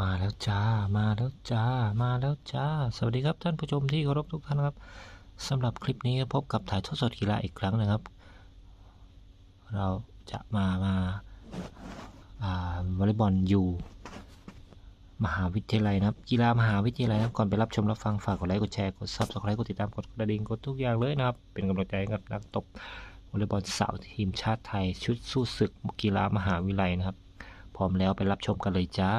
มาแล้วจ้า มาแล้วจ้า มาแล้วจ้า สวัสดีครับท่านผู้ชมที่เคารพทุกท่านครับสำหรับคลิปนี้พบกับถ่ายทอดสดกีฬาอีกครั้งนะครับ เราจะมามาวอลเลย์บอลอยู่มหาวิทยาลัยนะครับ กีฬามหาวิทยาลัยนะครับก่อนไปรับชมรับฟังฝากกดไลค์กดแชร์กดซับสไครต์กดติดตามกดกระดิ่งกดทุกอย่างเลยนะครับ เป็นกำลังใจให้กับนักตบวอลเลย์บอลสาวทีมชาติไทย ชุดสู้ศึกกีฬามหาวิทยาลัยนะครับ พร้อมแล้วไปรับชมกันเลยจ้า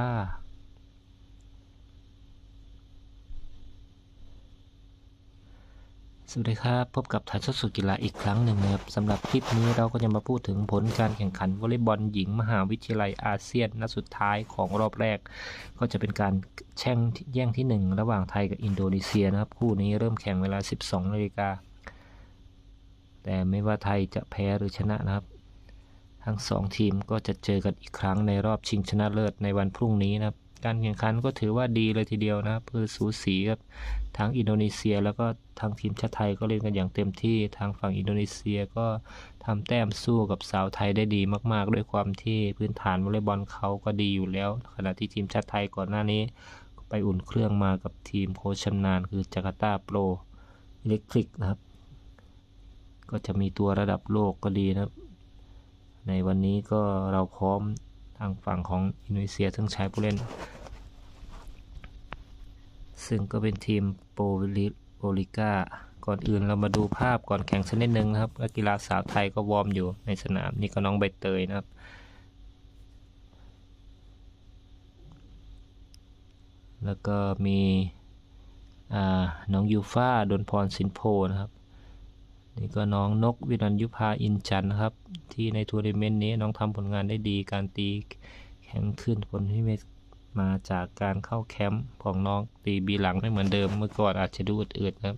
สวัสดีครับ พบกับถ่ายทอดสดกีฬาอีกครั้งหนึ่งนะครับสำหรับคลิปนี้เราก็จะมาพูดถึงผลการแข่งขันวอลเลย์บอลหญิงมหาวิทยาลัยอาเซียนนัดสุดท้ายของรอบแรก ก็จะเป็นการแช่งแย่งที่ 1 ระหว่างไทยกับอินโดนีเซียนะครับ คู่นี้เริ่มแข่งเวลา 12นาฬิกาแต่ไม่ว่าไทยจะแพ้หรือชนะนะครับ ทั้ง 2 ทีมก็จะเจอกันอีกครั้งในรอบชิงชนะเลิศในวันพรุ่งนี้นะครับ การแข่งขันก็ถือว่าดีเลยทีเดียวนะครับคือสูสีครับทั้งอินโดนีเซีย แล้วก็ทางทีมชาติไทยก็เล่นกันอย่างเต็มที่ทางฝั่งอินโดนีเซียก็ทำแต้มสู้กับสาวไทยได้ดีมาก ๆ ด้วยความที่พื้นฐานวอลเลย์บอลเขาก็ดีอยู่แล้ว ขณะที่ทีมชาติไทยก่อนหน้านี้ ไปอุ่นเครื่องมากับทีมโคชำนาญคือจาการ์ตาโปรอิเล็กทริกนะครับ ก็จะมีตัวระดับโลกก็ดีนะครับ ในวันนี้ก็เราพร้อมทางฝั่งของอินโดนีเซียทั้งใช้ผู้เล่น ซึ่งก็เป็นทีมโปลิโปลิก้าก่อนอื่นเรามาดูภาพก่อนแข่งสักนิดนึงนะครับนักกีฬาสาวไทยก็วอร์มอยู่ในสนามนี่ก็น้องใบเตยนะครับแล้วก็มีน้องยูฟ่าดนพรสินโพนะครับ นี่ก็น้องนกวิรัญยุพาอินจันนะครับ ที่ในทัวร์นาเมนต์นี้น้องทำผลงานได้ดีการตีแข็งขึ้นผลที่ม มาจากการเข้าแคมป์ของน้องตีบีหลังไม่เหมือนเดิมเมื่อก่อนอาจจะดูอืดๆนะครับ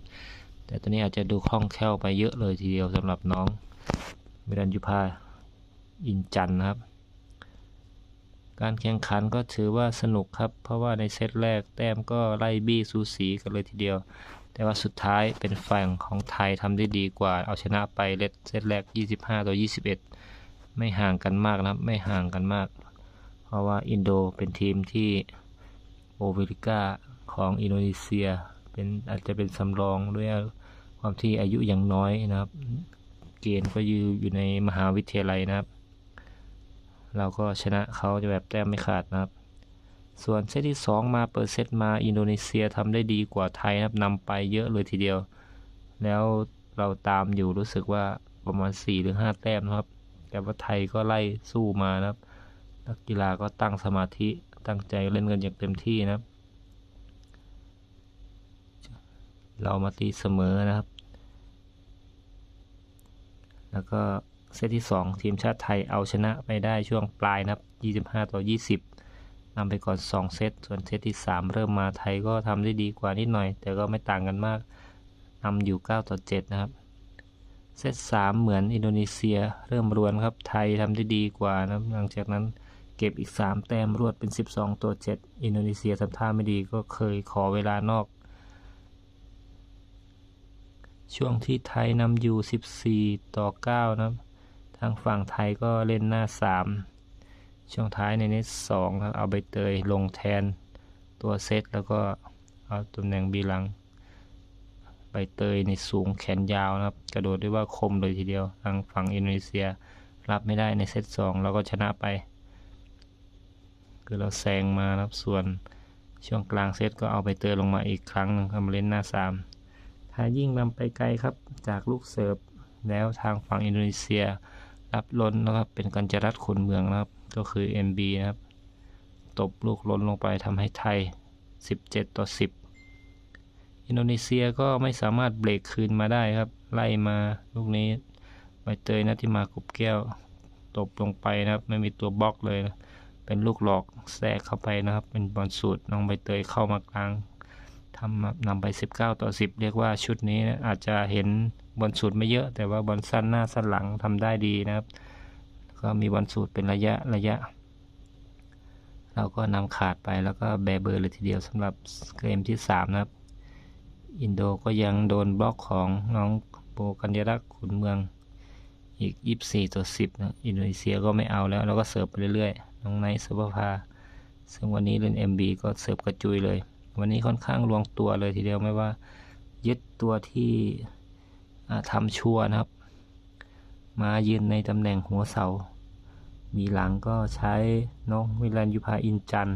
แต่ตอนนี้อาจจะดูคล่องแคล่วไปเยอะเลยทีเดียวสำหรับน้องวิรัญยุพาอินจันนะครับ การแข่งขันก็ถือว่าสนุกครับ เพราะว่าในเซตแรกแต้มก็ไล่บี้สูสีกันเลยทีเดียว แต่ว่าสุดท้ายเป็นฝั่งของไทยทำได้ดีกว่าเอาชนะไปเลตเซตแรก 25 ต่อ 21 ไม่ห่างกันมากนะครับ ไม่ห่างกันมาก เพราะว่าอินโดเป็นทีมที่โอเวริก้าของอินโดนีเซีย เป็นอาจจะเป็นสำรองด้วยความที่อายุยังน้อยนะครับ เกณฑ์ก็อยู่อยู่ในมหาวิทยาลัยนะครับ เราก็ชนะเขาจะแบบแต้มไม่ขาดนะครับ ส่วนเซตที่ 2 มาเปิดเซตมาอินโดนีเซียทำได้ดีกว่าไทยนะครับนำไปเยอะเลยทีเดียว แล้วเราตามอยู่รู้สึกว่าประมาณ 4 หรือ 5 แต้มนะครับ แต่ว่าไทยก็ไล่สู้มานะครับ นักกีฬาก็ตั้งสมาธิตั้งใจเล่นกันอย่างเต็มที่นะครับ เรามาตีเสมอนะครับ แล้วก็เซตที่ 2 ทีมชาติไทยเอาชนะไปได้ช่วงปลายนะครับ 25 ต่อ 20นำไปก่อน 2 เซต ส่วนเซตที่ 3 เริ่มมาไทยก็ทำได้ดีกว่านิดหน่อย แต่ก็ไม่ต่างกันมากนำอยู่ 9 ต่อ 7 นะครับ เซต 3 เหมือนอินโดนีเซียเริ่มรวนครับ ไทยทำได้ดีกว่านะหลังจากนั้น เก็บอีก 3 แต้มรวดเป็น 12 ตัว 7 อินโดนีเซียทำท่าไม่ดีก็เคยขอเวลานอก ช่วงที่ไทยนำอยู่ 14 ต่อ 9 นะทางฝั่งไทยก็เล่นหน้า 3 ช่วงท้ายในเน็ต2ครับเอาใบเตยลงแทนตัวเซตแล้วก็เอาตำแหน่งบีหลังใบเตยในสูงแขนยาวนะครับ กระโดดได้ว่าคมเลยทีเดียวทางฝั่งอินโดนีเซีย รับไม่ได้ในเซต2เราก็ชนะไป คือเราแซงมาครับส่วนช่วงกลางเซตก็เอาใบเตยลงมาอีกครั้งนึงครับมาเล่นหน้า 3 ถ้ายิ่งนำไปไกลครับจากลูกเสิร์ฟแล้วทางฝั่งอินโดนีเซีย รับล้นนะครับเป็นกัญจรัตขุนเมืองนะครับ ก็คือ MB นะครับตบลูกล้นลงไปทำให้ไทย 17 ต่อ 10 อินโดนีเซียก็ไม่สามารถเบรกคืนมาได้ครับ ไล่มาลูกนี้ใบเตยนะที่มากุบแก้ว ตบลงไปนะครับ ไม่มีตัวบล็อกเลยนะ เป็นลูกหลอกแทรกเข้าไปนะครับ เป็นบอลสูตรน้องใบเตยเข้ามากลางทำนำไป 19 ต่อ 10 เรียกว่าชุดนี้นะอาจจะเห็นบอลสูตรไม่เยอะ แต่ว่าบอลสั้นหน้าสั้นหลังทำได้ดีนะครับ ก็มีบอลสูตรเป็นระยะระยะ เราก็นำขาดไปแล้วก็แบเบอร์เลยทีเดียวสำหรับเกมที่ 3 นะครับ อินโดก็ยังโดนบล็อกของน้องโปกัญญรักษ์ขุนเมืองอีก 24 ต่อ 10 นะ อินโดนีเซียก็ไม่เอาแล้ว เราก็เสิร์ฟไปเรื่อยๆ น้องไนท์สุภภาซึ่งวันนี้เล่น MB ก็เสิร์ฟกระจุยเลย วันนี้ค่อนข้างลวงตัวเลยทีเดียวไม่ว่า ยึดตัวที่ทำชัวนะครับ มายืนในตำแหน่งหัวเสา มีหลังก็ใช้น้องวิรันยุพาอินจัน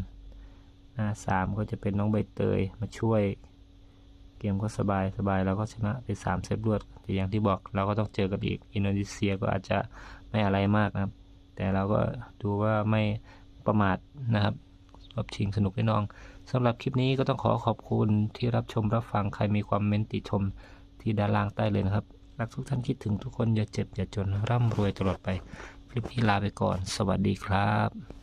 หน้าสามก็จะเป็นน้องใบเตยมาช่วย เกมก็สบายสบายเราก็ชนะไปสามเซตรวดแต่อย่างที่บอกเราก็ต้องเจอกับอีก อินโดนีเซียก็อาจจะไม่อะไรมากนะครับ แต่เราก็ดูว่าไม่ประมาทนะครับรับชิงสนุกแน่นอนสำหรับคลิปนี้ก็ต้องขอขอบคุณที่รับชมรับฟังใครมีความเมนติชมที่ด้านล่างใต้เลยนะครับ รักทุกท่านคิดถึงทุกคนอย่าเจ็บอย่าจนร่ำรวยตลอดไป คลิปนี้ลาไปก่อน สวัสดีครับ